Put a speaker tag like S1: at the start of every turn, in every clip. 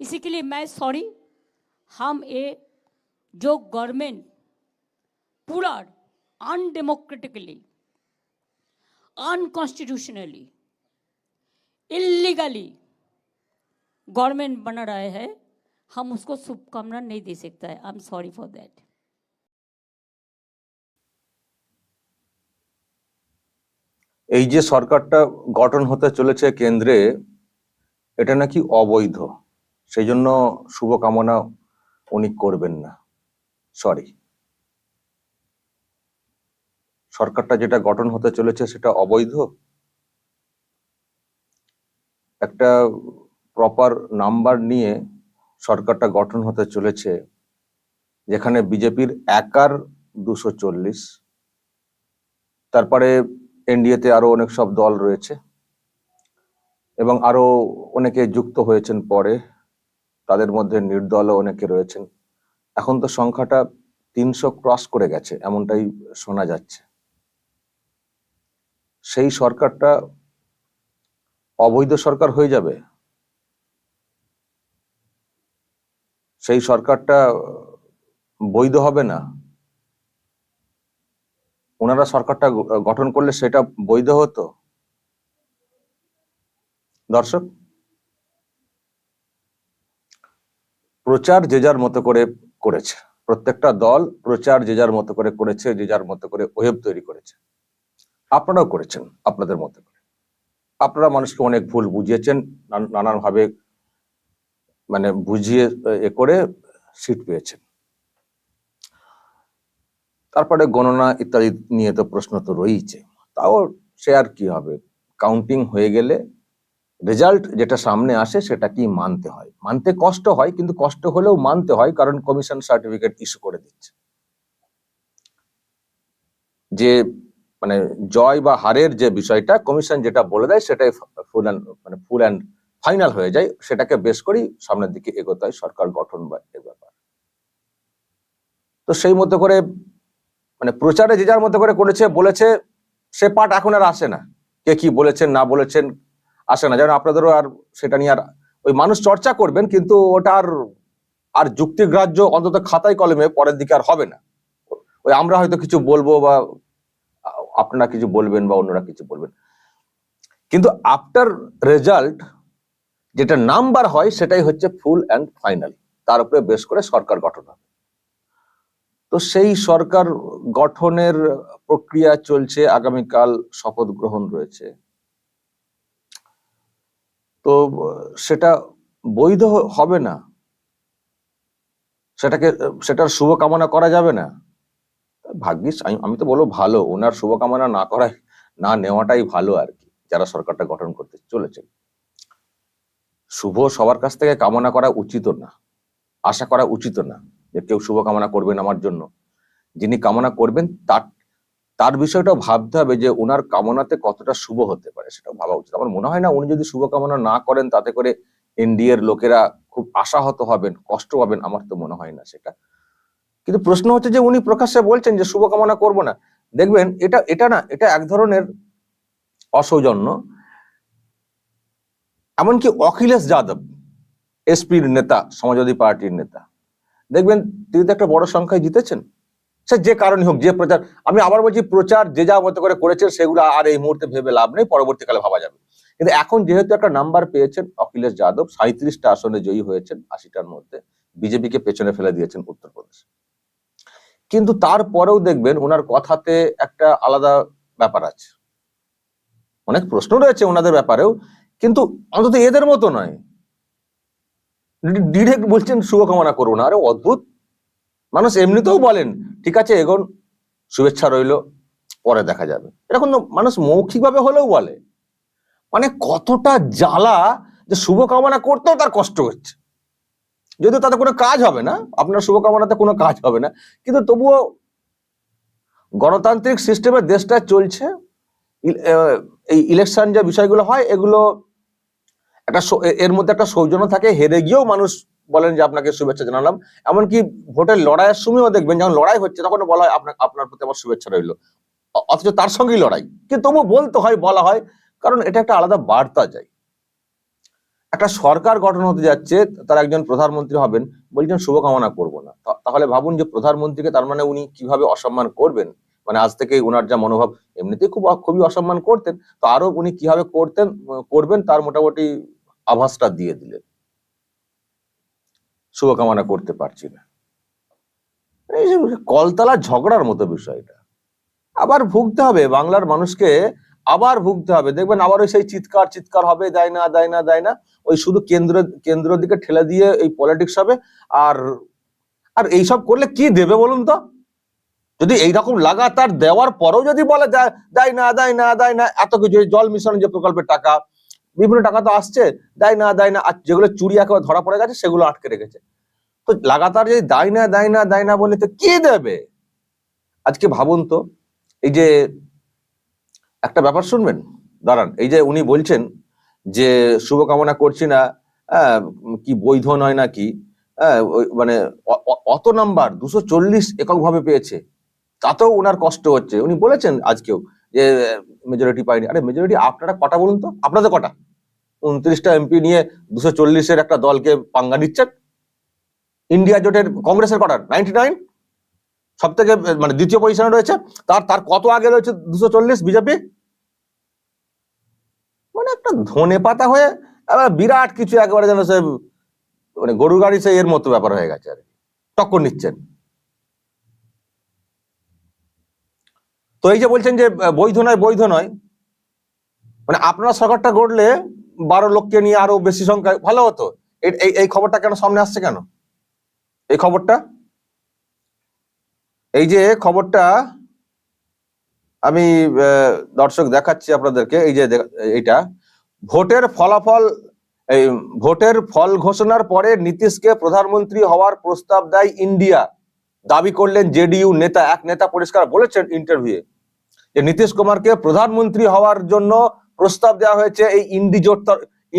S1: इसी के लिए मैं सॉरी हम ये जो गवर्नमेंट पूरा अनडेमोक्रेटिकली अनकॉन्स्टिट्यूशनली इलीगली गवर्नमेंट बना रहे हैं हम उसको शुभकामना नहीं दे सकता है I am sorry for that
S2: এই যে সরকারটা গঠন হতে চলেছে কেন্দ্রে এটা নাকি অবৈধ সেই জন্য শুভকামনা উনি করবেন না। সরি সরকারটা যেটা গঠন হতে চলেছে সেটা অবৈধ। একটা প্রপার নাম্বার নিয়ে সরকারটা গঠন হতে চলেছে, যেখানে বিজেপির একার দুশো চল্লিশ। তারপরে এনডিএতে আরও অনেক সব দল রয়েছে। এবং আরও অনেকে যুক্ত হয়েছেন পরে। তাদের মধ্যে নির্দলও অনেকে রয়েছেন। এখন তো সংখ্যাটা তিনশো ক্রস করে গেছে, এমনটাই শোনা যাচ্ছে। সেই সরকারটা অবৈধ সরকার হয়ে যাবে? সেই সরকারটা বৈধ হবে না? ওনারা সরকারটা গঠন করলে সেটা বৈধ হতো? দর্শক প্রচার যে যার মতো করে করেছে। প্রত্যেকটা দল প্রচার যে যার মতো করে করেছে, যে যার মতো করে ওয়েব তৈরি করেছে। আপনারাও করেছেন আপনাদের মতো করে। আপনারা মানুষকে অনেক ভুল বুঝিয়েছেন নানান ভাবে মানে বুঝিয়ে, এ করে সিট পেয়েছেন। তারপরে গণনা ইত্যাদি নিয়ে তো প্রশ্ন তো রয়েছে তাও সে আর কি হবে? কাউন্টিং হয়ে গেলে রেজাল্ট যেটা সামনে আসে সেটা কি মানতে হয়। মানতে কষ্ট হয়, কিন্তু কষ্ট হলেও মানতে হয় কারণ কমিশন সার্টিফিকেট ইস্যু করে দিচ্ছে। যে মানে জয় বা হারের যে বিষয়টা কমিশন যেটা বলে দেয় সেটাই ফুল অ্যান্ড মানে ফুল অ্যান্ড ফাইনাল হয়ে যায়। সেটাকে বেশ করেই সামনের দিকে এগোতে হয় সরকার গঠন বা এ ব্যাপার। তো সেই মতো করে মানে প্রচারে যে যার মতো করে করেছে, বলেছে, সে পাঠ এখন আর আসে না। কে কি বলেছেন, না বলেছেন আসে না। যেন আপনাদেরও আর সেটা নিয়ে আর ওই মানুষ চর্চা করবেন, কিন্তু ওটা আর আর যুক্তিগ্রাহ্য অন্তত খাতায় কলমে পরের দিকে আর হবে না। ওই আমরা হয়তো কিছু বলব বা আপনারা কিছু বলবেন বা অন্যরা কিছু বলবেন। কিন্তু আফটার রেজাল্ট যেটা নাম্বার হয় সেটাই হচ্ছে ফুল অ্যান্ড ফাইনাল তার উপরে বেশ করে সরকার গঠন হবে। তো সেই সরকার গঠনের প্রক্রিয়া চলছে, আগামীকাল শপথ গ্রহণ রয়েছে। তো সেটা বৈধ হবে না। সেটাকে, সেটার শুভকামনা করা যাবে না। ভাগ্যিস, আমি তো বলব ভালো, ওনার শুভকামনা না করাই না নেওয়াটাই ভালো আর কি, যারা সরকারটা গঠন করতে চলেছে। শুভ সবার কাছ থেকে কামনা করা উচিত না, আশা করা উচিত না যে কেউ শুভকামনা করবেন আমার জন্য। যিনি কামনা করবেন, তার তার বিষয়টা ভাবতে হবে যে ওনার কামনাতে কতটা শুভ হতে পারে, সেটাও ভাবা উচিত। আমার মনে হয় না উনি যদি শুভকামনা না করেন, তাতে করে এনডিএ এর লোকেরা খুব আশাহত হবেন, কষ্ট পাবেন, আমার তো মনে হয় না সেটা। কিন্তু প্রশ্ন হচ্ছে যে উনি প্রকাশ্যে বলছেন যে শুভকামনা করব না। দেখবেন এটা এটা না, এটা এক ধরনের অসৌজন্য। এমনকি অখিলেশ যাদব, এসপির নেতা, সমাজবাদী পার্টির নেতা। দেখবেন তিনি তো একটা বড় সংখ্যায় জিতেছেন। সে যে কারণে হোক, যে প্রচার, আমি আবার বলছি প্রচার যে যা মতো করে করেছেন সেগুলো আর এই মুহূর্তে ভেবে লাভ নেই, পরবর্তীকালে ভাবা যাবে। কিন্তু এখন যেহেতু একটা নাম্বার পেয়েছেন অখিলেশ যাদব সাঁত্রিশটা আসনে জয়ী হয়েছেন আশিটার মধ্যে, বিজেপিকে পেছনে ফেলে দিয়েছেন উত্তরপ্রদেশ। কিন্তু তারপরেও দেখবেন ওনার কথাতে একটা আলাদা ব্যাপার আছে। অনেক প্রশ্ন রয়েছে ওনাদের ব্যাপারেও, কিন্তু অন্তত এদের মতো নয়। ডিরেক্ট বলছেন, শুভকামনা করুন। আরে অদ্ভুত! মানুষ এমনিতেও বলেন, ঠিক আছে, এগোন, শুভেচ্ছা রইল, পরে দেখা যাবে। এরকম তো মানুষ মৌখিকভাবে হলেও বলে। মানে কতটা জ্বালা যে শুভকামনা করতেও তার কষ্ট হচ্ছে। যদিও তাতে কোনো কাজ হবে না, আপনার শুভকামনাতে কোনো কাজ হবে না, কিন্তু তবুও গণতান্ত্রিক সিস্টেমে দেশটা চলছে এই ইলেকশন যে বিষয়গুলো হয়, এগুলো একটা এর মধ্যে একটা সৌজন্য থাকে, হেরে গিয়েও মানুষ বলেন যে আপনাকে শুভেচ্ছা জানালাম। এমনকি ভোটের লড়াইয়ের সময়ও দেখবেন, যখন লড়াই হচ্ছে তখন বলা হয় আপনার আপনার প্রতি আমার শুভেচ্ছা রইল। অথচ তার সঙ্গেই লড়াই। কিন্তু তবুও বলতে হয়, বলা হয়, কারণ এটা একটা আলাদা বার্তা যায়। একটা সরকার গঠন হতে যাচ্ছে, তার একজন প্রধানমন্ত্রী হবেন, বলছেন, শুভকামনা করব না। তাহলে ভাবুন যে প্রধানমন্ত্রীকে তার মানে উনি কীভাবে অসম্মান করবেন? মানে আজ থেকে উনার যা মনোভাব, এমনিতেই খুব, খুবই অসম্মান করতেন। তো আরও উনি কীভাবে করতেন, করবেন, তার মোটামুটি আভাসটা দিয়ে দিলেন। শুভকামনা করতে পারছি না। এই কলতলা ঝগড়ার মতো বিষয়টা আবার ভুগতে হবে, বাংলার মানুষকে আবার ভুগতে হবে। দেখবেন আবার ওই সেই চিৎকার চিৎকার হবে, দেয় না দেয় না দেয় না। ওই শুধু কেন্দ্র কেন্দ্র দিকে ঠেলে দিয়ে এই পলিটিক্স হবে। আর আর এইসব করলে কি দেবে বলুন তো? যদি এইরকম লাগাতার দেওয়ার পরেও যদি বলে, দেয় না দেয় না দেয় না, এত কিছু, জল মিশন যে প্রকল্পের টাকা বিভিন্ন টাকা তো আসছে দেয় না দেয় না যেগুলো চুরি একেবারে ধরা পড়ে গেছে সেগুলো আটকে রেখেছে। তো লাগাতার যদি দেয় না দেয় না দেয় না বলে তো কে দেবে? আজকে ভাবুন তো এই যে একটা ব্যাপার শুনবেন? দাঁড়ান এই যে উনি বলছেন যে শুভকামনা করছি না হ্যাঁ, কি বৈধ নয় নাকি হ্যাঁ, মানে অত নাম্বার দুশো চল্লিশ এককভাবে পেয়েছে তাতেও ওনার কষ্ট হচ্ছে। উনি বলেছেন আজকেও যে মেজরিটি পাইনি আরে মেজরিটি আপনারা কটা বলুন তো? আপনাদের কটা? উনত্রিশটা এমপি নিয়ে দুশো চল্লিশের একটা দলকে পাঙ্গা নিচ্ছেন ইন্ডিয়া জোটের কংগ্রেসের কটা? নাইনটি নাইন সব থেকে মানে দ্বিতীয় পজিশনে রয়েছে। তার তার কত আগে রয়েছে দুশো চল্লিশ বিজেপি? মানে একটা ধনে পাতা হয়ে, আবার বিরাট কিছু একেবারে যেন সে মানে গরু গাড়ি সে এর মতো ব্যাপার হয়ে গেছে আর টক্কর নিচ্ছেন। তো এই যে বলছেন যে, বৈধ নয় বৈধ নয়। মানে আপনারা সরকারটা গড়লে বারো লোককে নিয়ে আরও বেশি সংখ্যায়, ভালো হতো। এই- খবরটা কেন সামনে আসছে কেন? এই খবরটা? এই যে খবরটা আমি দর্শক দেখাচ্ছি আপনাদেরকে, এই যে এইটা। ভোটের ফলাফল, এই ভোটের ফল ঘোষণার পরে নীতিশকে প্রধানমন্ত্রী হওয়ার প্রস্তাব দেয় ইন্ডিয়া। দাবি করলেন জেডিইউ নেতা। এক নেতা পরিষ্কার বলেছেন ইন্টারভিউয়ে যে নীতিশ কুমারকে প্রধানমন্ত্রী হওয়ার জন্য প্রস্তাব দেওয়া হয়েছে এই ইন্ডিজোট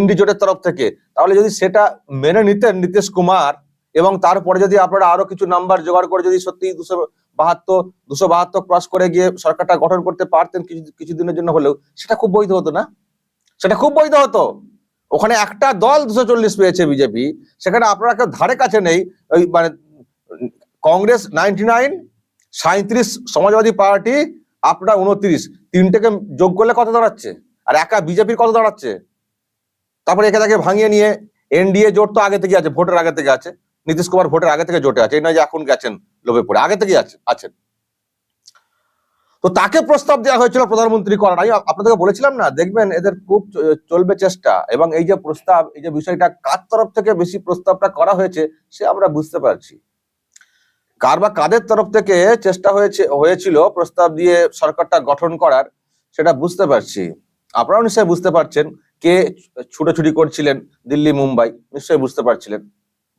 S2: ইন্ডিজোটের তরফ থেকে। তাহলে যদি সেটা মেনে নিতেন নীতিশ কুমার এবং তারপরে যদি আপনারা আরও কিছু নাম্বার জোগাড় করে যদি সত্যি দুশো বাহাত্তর দুশো বাহাত্তর ক্রস করে গিয়ে সরকারটা গঠন করতে পারতেন কিছু, কিছুদিনের জন্য হলেও, সেটা খুব বৈধ হতো না? সেটা খুব বৈধ হতো। ওখানে একটা দল দুশো চল্লিশ পেয়েছে বিজেপি। সেখানে আপনারা কেউ ধারে কাছে নেই। ওই মানে কংগ্রেস নাইনটি নাইন সাঁত্রিশ সমাজবাদী পার্টি, আপনারা উনত্রিশ। তিনটেকে যোগ করলে কত দাঁড়াচ্ছে? আর একা বিজেপির কত দাঁড়াচ্ছে। তারপরে একে তাকে ভাঙিয়ে নিয়ে এনডিএ জোট তো আগে থেকে আছে, ভোটের আগে থেকে আছে, নীতিশ কুমার ভোটের আগে থেকে জোটে আছে, এই নয় যে এখন গেছেন লোভে পড়ে আগে থেকেই আছে, আছেন। তো তাকে প্রস্তাব দেওয়া হয়েছিল প্রধানমন্ত্রী করার। আমি আপনাদেরকে বলেছিলাম না, দেখবেন এদের খুব চলবে চেষ্টা, এবং এই যে প্রস্তাব, এই যে বিষয়টা কার তরফ থেকে বেশি প্রস্তাবটা করা হয়েছে, সে আমরা বুঝতে পারছি। কার বা কাদের তরফ থেকে চেষ্টা হয়েছে, হয়েছিল প্রস্তাব দিয়ে সরকারটা গঠন করার, সেটা বুঝতে পারছি। আপনারাও নিশ্চয়ই বুঝতে পারছেন কে ছুটোছুটি করছিলেন দিল্লি, মুম্বাই, নিশ্চয়ই বুঝতে পারছিলেন।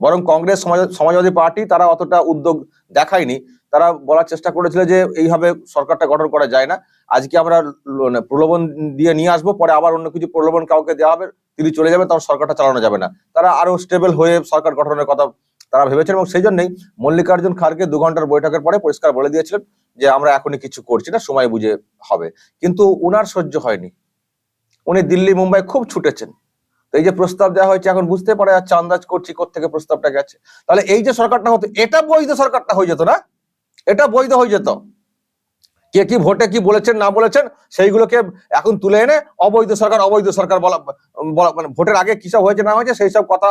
S2: বরং কংগ্রেস, সমাজ- সমাজবাদী পার্টি তারা অতটা উদ্যোগ দেখায়নি। তারা বলার চেষ্টা করেছিল যে এইভাবে সরকারটা গঠন করা যায় না। আজকে আমরা মানে প্রলোভন দিয়ে নিয়ে আসব, পরে আবার অন্য কিছু প্রলোভন কাউকে দেওয়া হবে, তিনি চলে যাবে তখন সরকারটা চালানো যাবে না। তারা আরও স্টেবল হয়ে সরকার গঠনের কথা তারা ভেবেছেন এবং সেই জন্যই মল্লিকার্জুন খাড়গে দু ঘণ্টার বৈঠকের পরে পরিষ্কার বলে দিয়েছিলেন যে, আমরা এখনই কিছু করছি না, সময় বুঝে হবে। কিন্তু উনার সহ্য হয়নি। উনি দিল্লি, মুম্বাই খুব ছুটেছেন। তো এই যে প্রস্তাব দেওয়া হয়েছে, এখন বুঝতে পারে যাচ্ছে আন্দাজ করছি থেকে প্রস্তাবটা গেছে। তাহলে এই যে সরকারটা হতো, এটা বৈধ সরকারটা হয়ে যেত না? এটা বৈধ হয়ে যেত। কে কি ভোটে কি বলেছেন, না বলেছেন, সেইগুলোকে এখন তুলে এনে অবৈধ সরকার অবৈধ সরকার বলা মানে ভোটের আগে কিসব হয়েছে, না হয়েছে, সেই সব কথা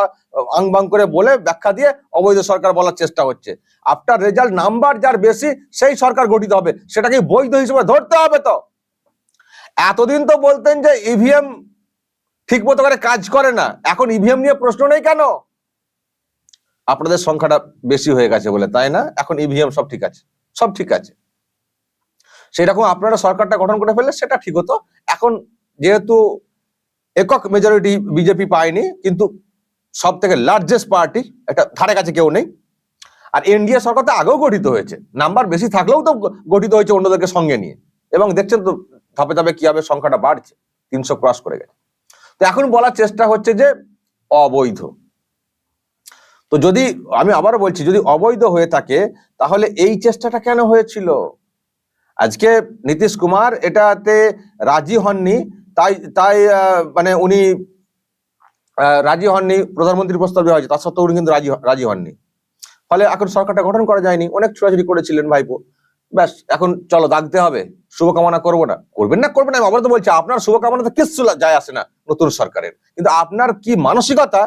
S2: আং বাং করে বলে ব্যাখ্যা দিয়ে অবৈধ সরকার বলার চেষ্টা হচ্ছে। আফটার রেজাল্ট নাম্বার যার বেশি, সেই সরকার গঠিত হবে। সেটাকে বৈধ হিসেবে ধরতে হবে তো। এতদিন তো বলতেন যে ইভিএম ঠিক মতো করে কাজ করে না। এখন ইভিএম নিয়ে প্রশ্ন নেই কেন? আপনাদের সংখ্যাটা বেশি হয়ে গেছে বলে, তাই না? এখন ইভিএম সব ঠিক আছে। সব ঠিক আছে। সেরকম আপনারা সরকারটা গঠন করে ফেললে সেটা ঠিক হতো। এখন যেহেতু একক মেজরিটি বিজেপি পায়নি, কিন্তু সব থেকে লার্জেস্ট পার্টি এটা ধারে কাছে কেউ নেই। আর এনডিএ সরকার তো আগেও গঠিত হয়েছে। নাম্বার বেশি থাকলেও তো গঠিত হয়েছে অন্যদেরকে সঙ্গে নিয়ে। এবং দেখছেন তো ধাপে ধাপে কীভাবে সংখ্যাটা বাড়ছে। তিনশো ক্রস করে গেছে। তো এখন বলার চেষ্টা হচ্ছে যে অবৈধ। তো যদি আমি আবারও বলছি, যদি অবৈধ হয়ে থাকে, তাহলে এই চেষ্টাটা কেন হয়েছিল? আজকে নীতিশ কুমার এটাতে রাজি হননি। তাই তাই মানে উনি রাজি হননি প্রধানমন্ত্রী প্রস্তাব হয়েছে। তার সত্ত্বেও উনি কিন্তু রাজি রাজি হননি। ফলে এখন সরকারটা গঠন করা যায়নি। অনেক ছোড়াছুড়ি করেছিলেন ভাইপো। ব্যাস, এখন চলো দাগতে হবে, শুভকামনা করব না। করবেন না করবেন না, আমি আবার তো বলছি, আপনার শুভকামনা তো কিচ্ছু যায় আসে না নতুন সরকারের। কিন্তু আপনার কি মানসিকতা,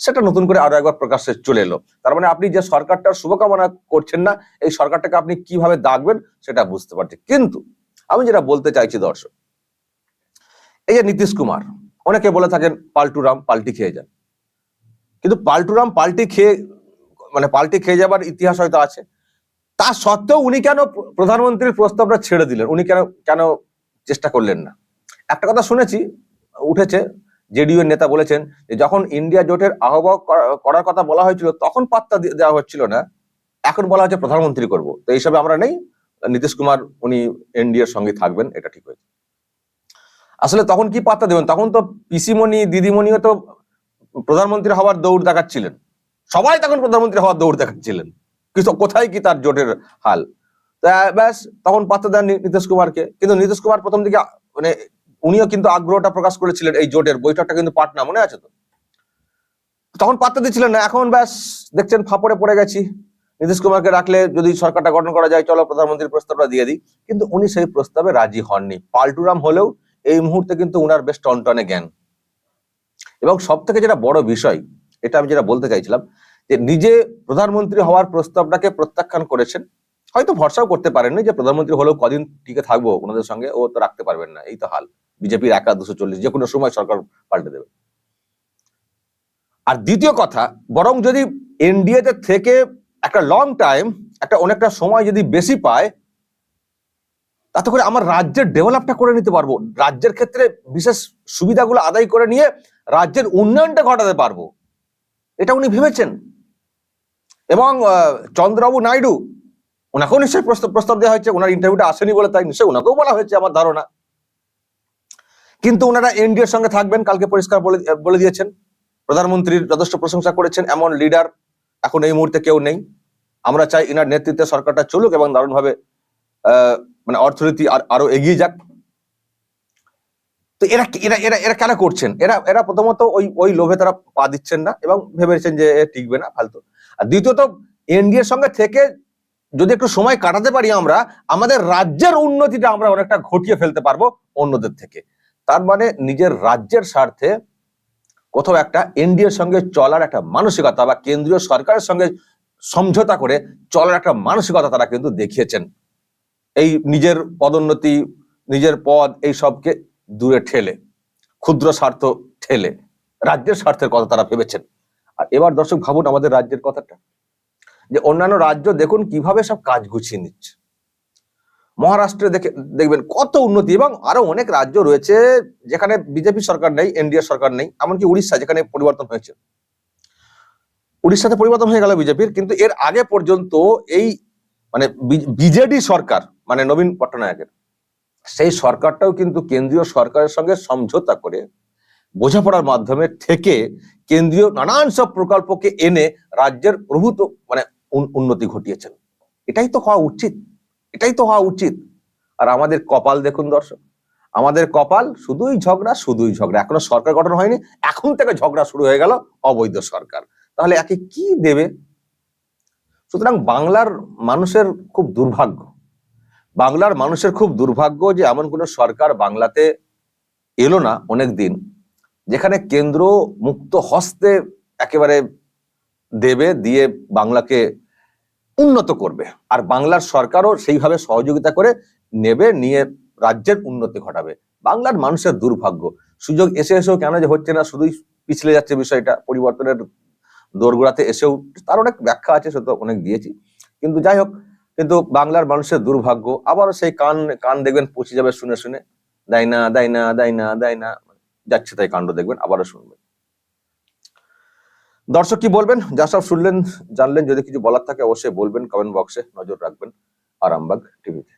S2: সেটা নতুন করে আরও একবার প্রকাশ্যে চলে এলো। তার মানে আপনি যে সরকারটার শুভকামনা করছেন না, এই সরকারটাকে আপনি কীভাবে দাগবেন, সেটা বুঝতে পারছি। কিন্তু আমি যেটা বলতে চাইছি দর্শক, এই যে নীতিশ কুমার, অনেকে বলে থাকেন পাল্টুরাম পাল্টি খেয়ে যান। কিন্তু পাল্টুরাম পাল্টি খেয়ে মানে পাল্টি খেয়ে যাবার ইতিহাস হয়তো আছে তা সত্ত্বেও উনি কেন প্রধানমন্ত্রীর প্রস্তাবটা ছেড়ে দিলেন? উনি কেন কেন চেষ্টা করলেন না? একটা কথা শুনেছি, উঠেছে জেডিইউ নেতা বলেছেন যে যখন ইন্ডিয়া জোটের আহ্বায়ক করার কথা বলা হয়েছিল, তখন পাত্তা দেওয়া হচ্ছিল না। এখন বলা হচ্ছে প্রধানমন্ত্রী করব। তো এইসবে আমরা নেই। নীতিশ কুমার, উনি এনডিএর সঙ্গে থাকবেন, এটা ঠিক হয়েছে। আসলে তখন কি পাত্তা দেবেন? তখন তো পিসিমণি, দিদিমণিও তো প্রধানমন্ত্রী হওয়ার দৌড় দেখাচ্ছিলেন। সবাই তখন প্রধানমন্ত্রী হওয়ার দৌড় দেখাচ্ছিলেন। কোথায় কি তার জোটের হাল? ব্যাস, তখন পাত্তা দেন নীতিশ কুমারকে। কিন্তু নীতিশ কুমার প্রথম দিকে মানে উনিও কিন্তু আগ্রহটা প্রকাশ করেছিলেন এই জোটের। বৈঠকটা কিন্তু পাটনা, মনে আছে তো? তখন পাত্তা দিচ্ছিলেন না। এখন ব্যাস, দেখছেন ফাপড়ে পড়ে গেছি। নীতিশ কুমারকে রাখলে যদি সরকারটা গঠন করা যায়, চলো প্রধানমন্ত্রীর প্রস্তাবটা দিয়ে দিই। কিন্তু উনি সেই প্রস্তাবে রাজি হননি। পাল্টুরাম হলেও এই মুহূর্তে কিন্তু উনার বেশ টনটনে জ্ঞান। এবং সব থেকে যেটা বড় বিষয়, এটা আমি যেটা বলতে চাইছিলাম যে নিজে প্রধানমন্ত্রী হওয়ার প্রস্তাবটাকে প্রত্যাখ্যান করেছেন, হয়তো ভরসাও করতে পারেননি যে প্রধানমন্ত্রী হলেও কদিন টিকে থাকব, ওনাদের সঙ্গে ও তো রাখতে পারবেন না, এই তো হাল। বিজেপির একা দুশো চল্লিশ, যে কোনো সময় সরকার পাল্টে দেবে। আর দ্বিতীয় কথা, বরং যদি এনডিএতে থেকে একটা লং টাইম একটা অনেকটা সময় যদি বেশি পায়, তাতে করে আমার রাজ্যের ডেভেলপটা করে নিতে পারব। রাজ্যের ক্ষেত্রে বিশেষ সুবিধাগুলো আদায় করে নিয়ে রাজ্যের উন্নয়নটা ঘটাতে পারব। এটা উনি ভেবেছেন। এবং চন্দ্রবাবু নাইডু, ওনাকেও নিশ্চয়ই প্রস্তাব দেওয়া হয়েছে, ওনার ইন্টারভিউটা আসেনি বলে তাই নিশ্চয়ই ওনাকেও বলা হয়েছে আমার ধারণা। কিন্তু ওনারা এনডিএর সঙ্গে থাকবেন, কালকে পরিষ্কার বলে দিয়েছেন। প্রধানমন্ত্রীর যথেষ্ট প্রশংসা করেছেন, এমন লিডার এখন এই মুহূর্তে কেউ নেই। আমরা চাই ইনার নেতৃত্বে সরকারটা চলুক এবং দারুণভাবে মানে অর্থনীতি আর, আরও এগিয়ে যাক। তো এরা এরা এরা এরা কেন করছেন? এরা এরা প্রথমত ওই ওই লোভে তারা পা দিচ্ছেন না এবং ভেবেছেন যে টিকবে না, ফালতু। আর দ্বিতীয়ত, এনডিএর সঙ্গে থেকে যদি একটু সময় কাটাতে পারি আমরা, আমাদের রাজ্যের উন্নতিটা আমরা অনেকটা ঘটিয়ে ফেলতে পারব অন্যদের থেকে। তার মানে নিজের রাজ্যের স্বার্থে কোথাও একটা এনডিএর সঙ্গে চলার একটা মানসিকতা বা কেন্দ্রীয় সরকারের সঙ্গে সমঝোতা করে চলার একটা মানসিকতা তারা কিন্তু দেখিয়েছেন। এই নিজের পদোন্নতি, নিজের পদ, এই সবকে দূরে ঠেলে, ক্ষুদ্র স্বার্থ ঠেলে, রাজ্যের স্বার্থের কথা তারা ভেবেছেন। আর এবার দর্শক ভাবুন আমাদের রাজ্যের কথাটা, যে অন্যান্য রাজ্য দেখুন কীভাবে সব কাজ গুছিয়ে নিচ্ছে। মহারাষ্ট্রে দেখে, দেখবেন কত উন্নতি এবং আরও অনেক রাজ্য রয়েছে যেখানে বিজেপি সরকার নেই, এনডিএ সরকার নেই, এমনকি উড়িষ্যা যেখানে পরিবর্তন হয়েছে। উড়িষ্যাতে পরিবর্তন হয়ে গেল বিজেপির, কিন্তু এর আগে পর্যন্ত এই মানে বিজেডি সরকার মানে নবীন পট্টনায়কের, সেই সরকারটাও কিন্তু কেন্দ্রীয় সরকারের সঙ্গে সমঝোতা করে বোঝাপড়ার মাধ্যমে থেকে কেন্দ্রীয় নানান সব প্রকল্পকে এনে রাজ্যের প্রভূত মানে উন- উন্নতি ঘটিয়েছেন। এটাই তো হওয়া উচিত। এটাই তো হওয়া উচিত। আর আমাদের কপাল দেখুন দর্শক, আমাদের কপাল শুধুই ঝগড়া শুধুই ঝগড়া। এখনও সরকার গঠন হয়নি, এখন থেকে ঝগড়া শুরু হয়ে গেল অবৈধ সরকার। তাহলে একে কি দেবে? সুতরাং বাংলার মানুষের খুব দুর্ভাগ্য। বাংলার মানুষের খুব দুর্ভাগ্য যে এমন কোন সরকার বাংলাতে এলো না অনেক দিন যেখানে কেন্দ্র মুক্ত হস্তে একেবারে দেবে, দিয়ে বাংলাকে উন্নত করবে। আর বাংলার সরকারও সেইভাবে সহযোগিতা করে নেবে, নিয়ে রাজ্যের উন্নতি ঘটাবে। বাংলার মানুষের দুর্ভাগ্য। সুযোগ এসে এসেও কেন যে হচ্ছে না, শুধুই পিছলে যাচ্ছে বিষয়টা, পরিবর্তনের দোরগোড়াতে এসেও তার অনেক ব্যাখ্যা আছে, সে তো অনেক দিয়েছি। কিন্তু যাই হোক, কিন্তু বাংলার মানুষের দুর্ভাগ্য। আবারও সেই কান কান দেখবেন, পচে যাবে শুনে শুনে। দেয় না দেয় না দেয় না দেয় না যাচ্ছে তাই কাণ্ড দেখবেন, আবারও শুনবেন। দর্শক কি বলবেন? যা সব শুনলেন, জানলেন, যদি কিছু বলার থাকে অবশ্যই বলবেন কমেন্ট বক্সে নজর রাখবেন, আরামবাগ টিভিতে